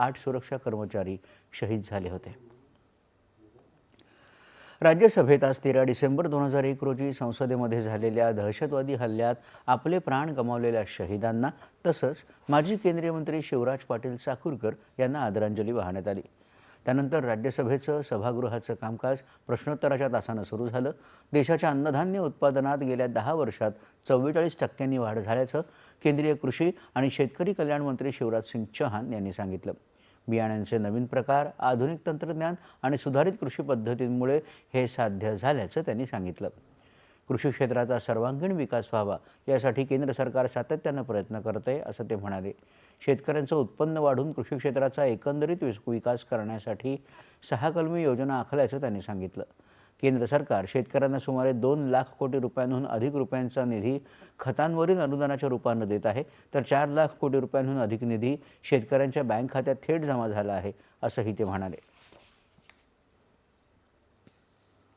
आठ सुरक्षा कर्मचारी शहीद झाले होते. राज्यसभेत आज तेरा डिसेंबर दोन हजार एक रोजी संसदेमध्ये झालेल्या दहशतवादी हल्ल्यात आपले प्राण गमावलेल्या शहीदांना तसंच माजी केंद्रीय मंत्री शिवराज पाटील चाकूरकर यांना आदरांजली वाहण्यात आली. त्यानंतर राज्यसभेचं सभागृहाचं कामकाज प्रश्नोत्तराच्या तासानं सुरू झालं. देशाच्या अन्नधान्य उत्पादनात गेल्या दहा वर्षात चव्वेचाळीस टक्क्यांनी वाढ झाल्याचं केंद्रीय कृषी आणि शेतकरी कल्याण मंत्री शिवराज सिंग चौहान यांनी सांगितलं. बियाण्यांचे नवीन प्रकार आधुनिक तंत्रज्ञान आणि सुधारित कृषी पद्धतींमुळे हे साध्य झाल्याचं त्यांनी सांगितलं. कृषी क्षेत्राचा सर्वांगीण विकास व्हावा यासाठी केंद्र सरकार सातत्यानं प्रयत्न करते असं ते म्हणाले. शेतकऱ्यांचं उत्पन्न वाढून कृषी क्षेत्राचा एकंदरीत विकास करण्यासाठी सहा कलमी योजना आखल्याचं त्यांनी सांगितलं. केंद्र सरकार शेतकऱ्यांना सुमारे दोन लाख कोटी रुपयांहून अधिक रुपयांचा निधी खतांवरील अनुदानाच्या रूपानं देत आहे. तर चार लाख कोटी रुपयांहून अधिक निधी शेतकऱ्यांच्या बँक खात्यात थेट जमा झाला आहे असंही ते म्हणाले.